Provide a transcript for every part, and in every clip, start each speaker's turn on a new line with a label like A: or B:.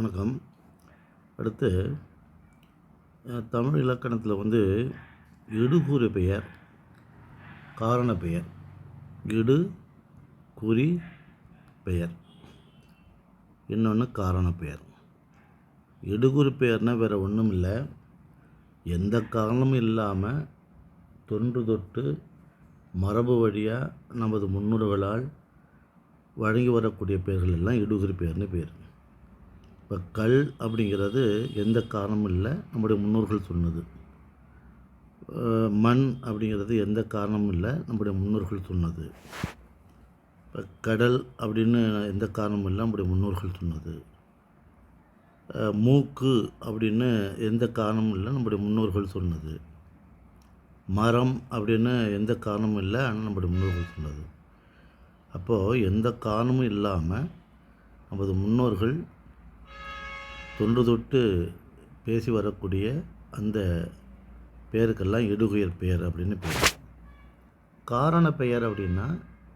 A: வணக்கம். அடுத்து தமிழ் இலக்கணத்தில் வந்து இடுகுறி பெயர் காரண பெயர் இடு குறி பெயர். இன்னொன்று காரண பெயர். இடுகுறி பெயர்னால் வேறு ஒன்றும் இல்லை. எந்த காரணமும் இல்லாமல் தொன்று தொட்டு மரபு வழியாக நமது முன்னோர்களால் வழங்கி வரக்கூடிய பெயர்கள் எல்லாம் இடுகுறி பெயர்னு பேர். இப்போ கல் அப்படிங்கிறது எந்த காரணமும் இல்லை. நம்முடைய முன்னோர்கள் சொன்னது. மண் அப்படிங்கிறது எந்த காரணமும் இல்லை. நம்முடைய முன்னோர்கள் சொன்னது. இப்போ கடல் அப்படின்னு எந்த காரணமும் இல்லை. நம்முடைய முன்னோர்கள் சொன்னது. மூக்கு அப்படின்னு எந்த காரணமும் இல்லை. நம்முடைய முன்னோர்கள் சொன்னது. மரம் அப்படின்னு எந்த காரணமும் இல்லை. ஆனால் நம்முடைய முன்னோர்கள் சொன்னது. அப்போது எந்த காரணமும் இல்லாமல் நமது முன்னோர்கள் தொன்று தொட்டு பேசி வரக்கூடிய அந்த பெயருக்கெல்லாம் இடுகுயர் பெயர் அப்படின்னு பேர். காரண பெயர் அப்படின்னா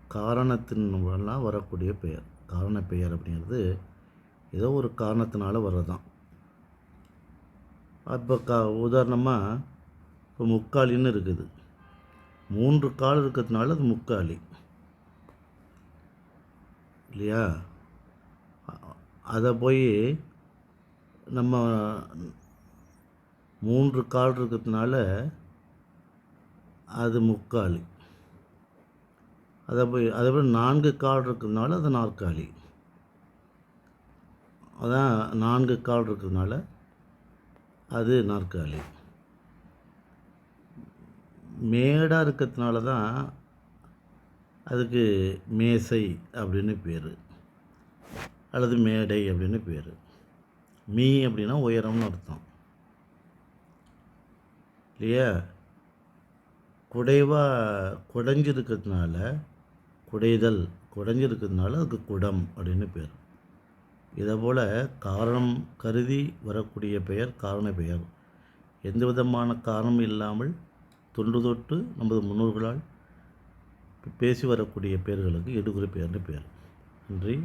A: காரணத்தின் மூலம்லாம் வரக்கூடிய பெயர். காரண பெயர் அப்படிங்கிறது ஏதோ ஒரு காரணத்தினால வர்றதான் அப்போ கா உதாரணமாக இப்போ முக்காலின்னு இருக்குது. மூன்று கால் இருக்கிறதுனால அது முக்காலி. இல்லையா? அதை போய் நம்ம மூன்று கால் இருக்கிறதுனால அது முக்காலி. அதை போய் அதே போல் நான்கு கால் இருக்கிறதுனால அது நாற்காலி. அதான் நான்கு கால் இருக்கிறதுனால அது நாற்காலி. மேடாக இருக்கிறதுனால தான் அதுக்கு மேசை அப்படின்னு பேர். அல்லது மேடை அப்படின்னு பேர். மீ அப்படின்னா உயரம்னு அர்த்தம். இல்லையா? குடைவாக குடைஞ்சிருக்கிறதுனால குடைதல் குடைஞ்சிருக்கிறதுனால அதுக்கு குடம் அப்படின்னு பேர். இதை போல் காரணம் கருதி வரக்கூடிய பெயர் காரண பெயர். எந்த விதமான காரணமும் இல்லாமல் தொன்று தொட்டு நமது முன்னோர்களால் பேசி வரக்கூடிய பெயர்களுக்கு எடுகுறி பெயர்னு பெயர் நன்றி.